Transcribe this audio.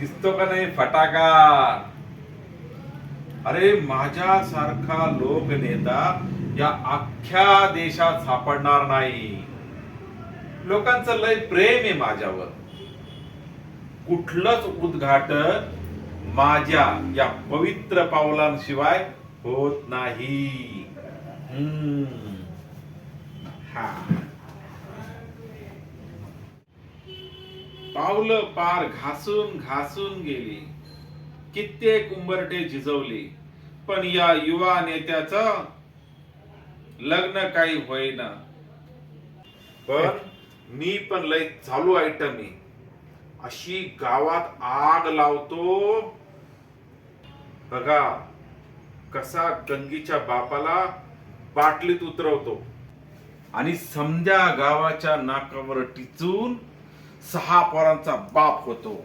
दिसतो का नाही? फटाका. अरे माझ्यासारखा लोकनेता या अख्ख्या देशात सापडणार नाही. लोकांचं लय प्रेम आहे माझ्यावर. कुठलंच उद्घाटन माझ्या या पवित्र पावलांशिवाय होत नाही. हम्म. हा. पावलं पार घासून घासून गेली. कित्येक उंबरटे झिजवली. पण या युवा नेत्याच लग्न काही होईना. पण मी पण लय चालू आयटम अशी गावात आग लावतो. बघा कसा गंगीच्या बापाला बाटलीत उतरवतो. आणि समध्या गावाच्या नाकावर टिचून सहा पोरांचा बाप होतो.